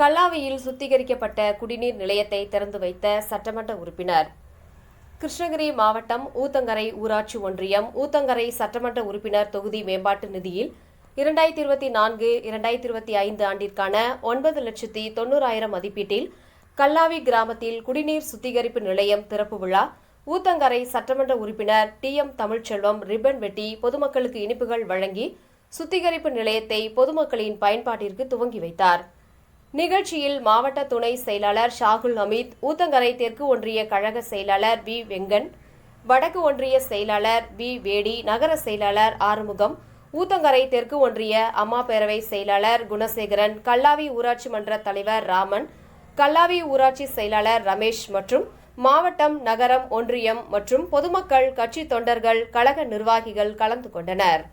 கல்லாவியில் சுத்திகரிக்கப்பட்ட குடிநீர் நிலையத்தை திறந்து வைத்த சட்டமன்ற உறுப்பினர். கிருஷ்ணகிரி மாவட்டம் ஊத்தங்கரை ஊராட்சி ஒன்றியம் ஊத்தங்கரை சட்டமன்ற உறுப்பினர் தொகுதி மேம்பாட்டு நிதியில் இரண்டாயிரத்தி இருபத்தி நான்கு இரண்டாயிரத்தி இருபத்தி ஐந்து ஆண்டிற்கான ஒன்பது லட்சத்தி தொண்ணூறாயிரம் மதிப்பீட்டில் கல்லாவி கிராமத்தில் குடிநீர் சுத்திகரிப்பு நிலையம் திறப்பு விழா ஊத்தங்கரை சட்டமன்ற உறுப்பினர் டி எம் தமிழ்ச்செல்வம் ரிப்பன் வெட்டி பொதுமக்களுக்கு இனிப்புகள் வழங்கி சுத்திகரிப்பு நிலையத்தை பொதுமக்களின் பயன்பாட்டிற்கு துவங்கி வைத்தார். நிகழ்ச்சியில் மாவட்ட துணை செயலாளர் ஷாகுல் அமித் ஊத்தங்கரை தெற்கு ஒன்றிய கழக செயலாளர் வி வெங்கன் வடக்கு ஒன்றிய செயலாளர் வி வேடி நகர செயலாளர் ஆறுமுகம் ஊத்தங்கரை தெற்கு ஒன்றிய அம்மா பேரவை செயலாளர் குணசேகரன் கல்லாவி ஊராட்சி மன்ற தலைவர் ராமன் கல்லாவி ஊராட்சி செயலாளர் ரமேஷ் மற்றும் மாவட்டம் நகரம் ஒன்றியம் மற்றும் பொதுமக்கள் கட்சி தொண்டர்கள் கழக நிர்வாகிகள் கலந்து கொண்டனர்.